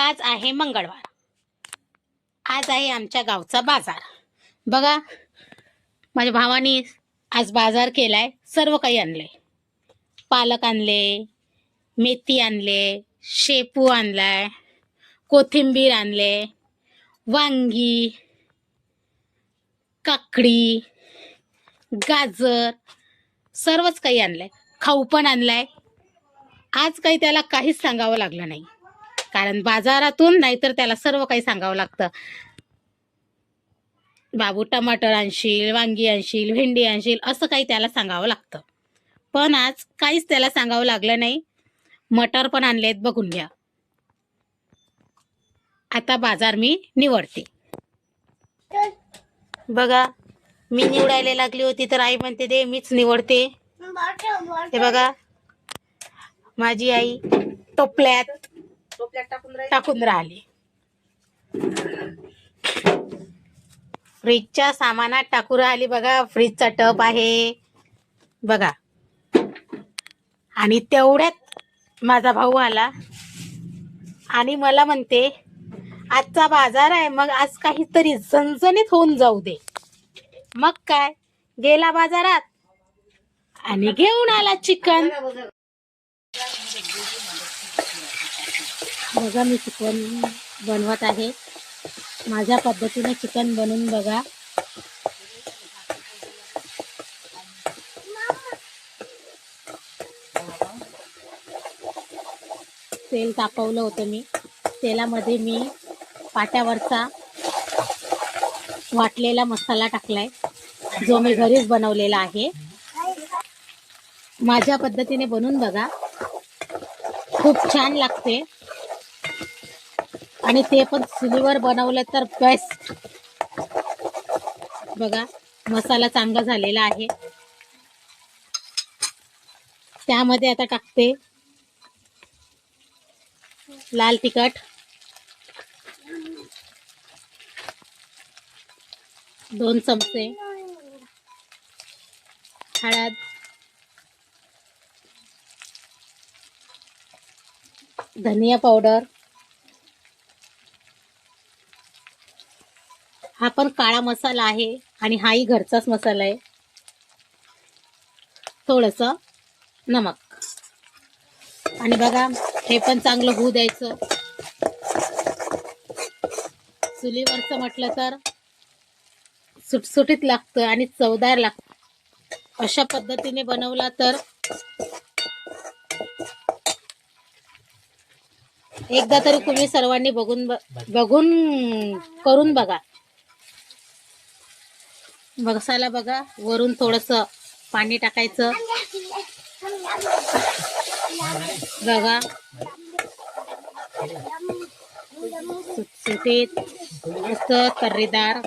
आज आहे मंगळवार. आज आहे आमच्या गावचा बाजार. बघा माझ्या भावानी आज बाजार केलाय सर्व काही आणले पालक आणले मेथी आणले शेपू आणलाय कोथिंबीर आणले वांगी काकडी गाजर सर्वच काही आणलंय. खाऊ पण आणलाय. आज काही त्याला काहीच सांगावं लागलं नाही. कारण बाजारातून नाहीतर त्याला सर्व काही सांगावं लागतं. बाबू टमाटर आणशील वांगी आणशील भेंडी आणशील असं काही त्याला सांगावं लागतं. पण आज काहीच त्याला सांगावं लागलं नाही. मटर पण आणलेत बघून घ्या. आता बाजार मी निवडते. बघा मी निवडायला लागली होती तर आई म्हणते दे मीच निवडते. हे बघा माझी आई टोपल्यात. टाकून राहिली. फ्रीजच्या सामानात टाकून राहिली बघा. फ्रीजचा टप आहे. बघा. आणि तेवढ्यात माझा भाऊ आला. आणि मला म्हणते आजचा बाजार आहे मग आज काहीतरी झणझणीत होऊन जाऊ दे. मग काय? गेला बाजारात. आणि घेऊन आला चिकन. बघा मी चिकन बनवत आहे. माझ्या पद्धतीने चिकन बनवून बघा. तेल तापवलं होतं मी. तेलामध्ये मी पाट्यावरचा वाटलेला मसाला टाकलाय जो मी घरीच बनवलेला आहे. माझ्या पद्धतीने बनवून बघा. खूप छान लागते. आणि ते पण सिलीवर बनवलं तर बेस्ट बघा मसाला चांगला झालेला आहे. त्यामध्ये आता टाकते. लाल तिखट. दोन चमचे. हळद. धनिया पावडर हा पण काळा मसाला आहे आणि हाही घरचाच मसाला आहे. थोडस नमक. आणि बघा हे पण चांगलं होऊ द्यायचं. चुलीवरचं म्हटलं तर सुटसुटीत लागतं आणि चवदार लागतं. अशा पद्धतीने बनवला तर एकदा तरी तुम्ही सर्वांनी बघून बघून करून बघा. मसाला बघा वरून थोडस पाणी टाकायचं. बघा. सुटसुटीत मस्त तर्रीदार.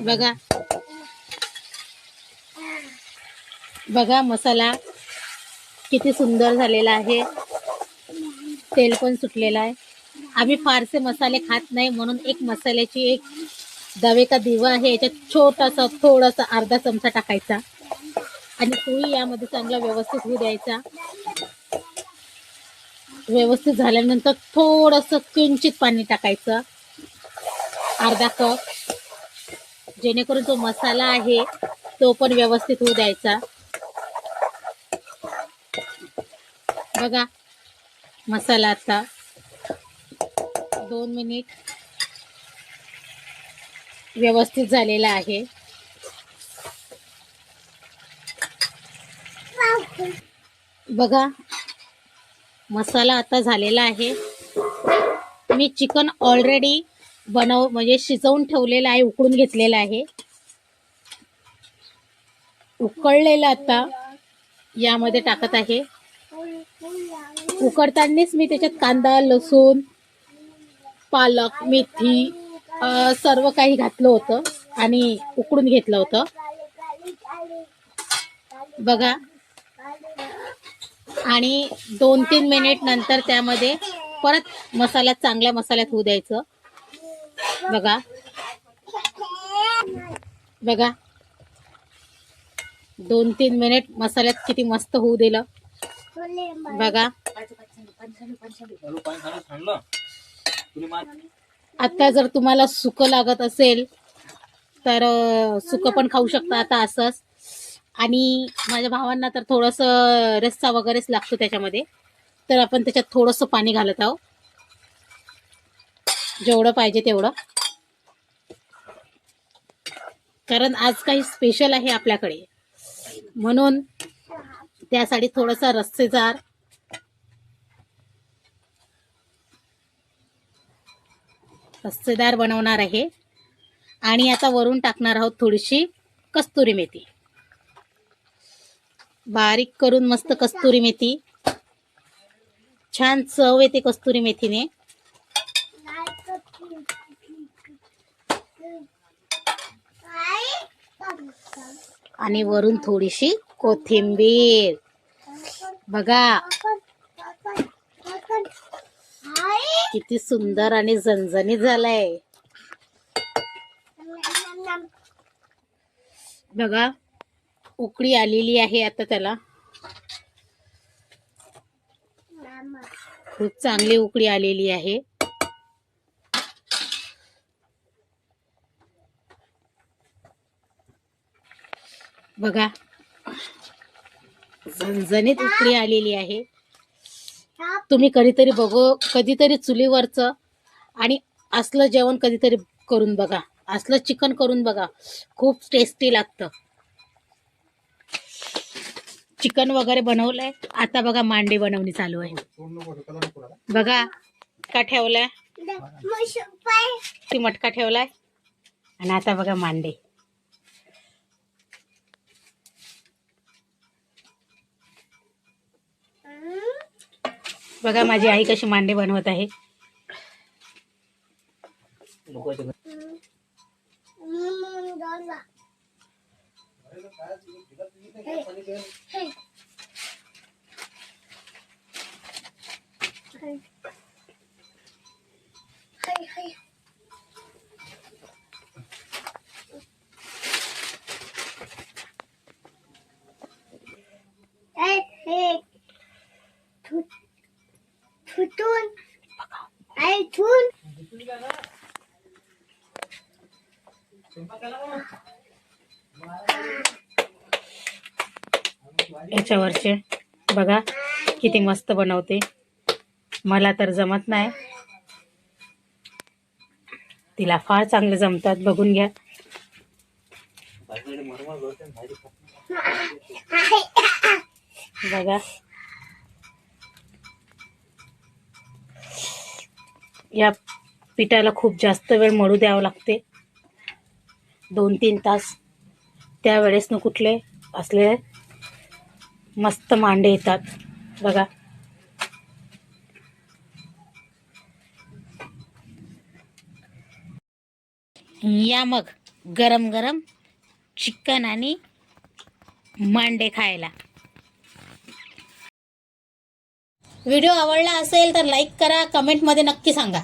बघा. बघा मसाला किती सुंदर झालेला आहे. तेल पण सुटलेला आहे. आम्ही फारसे मसाले खात नाही म्हणून एक मसाल्याची एक दवे का दिवा आहे याच्यात छोटासा थोडासा अर्धा चमचा टाकायचा. आणि तोही यामध्ये चांगला व्यवस्थित होऊ द्यायचा. व्यवस्थित झाल्यानंतर थोडस किंचित पाणी टाकायचं. अर्धा कप. जेणेकरून जो मसाला आहे तो पण व्यवस्थित होऊ द्यायचा. बघा मसाला आता दोन मिनिट व्यवस्थित झालेला आहे. बघा मसाला आता झालेला आहे. मी चिकन ऑलरेडी बनव म्हणजे शिजवून ठेवलेलं आहे उकळून घेतलेलं आहे. उकळलेलं आता यामध्ये टाकत आहे. उकडतानाच मी त्याच्यात कांदा लसूण पालक मेथी सर्व काही घातलं होतं आणि उकडून घेतलं होतं. बघा. आणि दोन तीन मिनिट नंतर त्यामध्ये परत मसाला चांगल्या मसाल्यात होऊ द्यायचं. बघा. बघा. दोन तीन मिनिट मसाल्यात किती मस्त होऊ दिलं. बघा. आता जर तुम्हाला सुकं लागत असेल तर अं, सुकं पण खाऊ शकता आता असंच. आणि माझ्या भावांना तर थोडंसं रस्सा वगैरेच लागतो त्याच्यामध्ये. तर आपण त्याच्यात थोडंसं पाणी घालत आहोत. जेवढं पाहिजे तेवढं. कारण आज काही स्पेशल आहे आपल्याकडे. म्हणून त्यासाठी थोडासा रस्सेदार रस्सेदार बनवणार आहे. आणि आता वरून टाकणार आहोत थोडीशी कस्तुरी मेथी. बारीक करून मस्त कस्तुरी मेथी. छान चव येते कस्तुरी मेथीने. आणि वरून थोडीशी कोथिंबीर. बघा. किती सुंदर आणि झणझणीत झालाय. बघा उकळी आलेली आहे आता त्याला. खूप चांगली उकळी आलेली आहे. बघा झणझणीत उकळी आलेली आहे. तुम्ही कधीतरी बघू कधीतरी चुलीवरचं आणि असलं जेवण कधीतरी करून बघा. असलं चिकन करून बघा. खूप टेस्टी लागतं. चिकन वगैरे बनवलंय. आता बघा मांडे बनवणी चालू आहे. बघा का ठेवलाय? ती मटका ठेवलाय. आणि आता बघा मांडे. बघा माझी आई कशी मांडे बनवत आहे नको आहे ते. Ay, tun. याच्यावरचे. बघा किती मस्त बनवते. मला तर जमत नाही. तिला फार चांगले जमतात बघून घ्या. बघा. या पिठाला खूप जास्त वेळ मळू द्यावं लागते. दोन तीन तास. त्यावेळेस न कुठले असले मस्त मांडे येतात. बघा. या मग गरम गरम चिकन आणि मांडे खायला. व्हिडिओ आवडला असेल तर लाईक करा कमेंटमध्ये नक्की सांगा.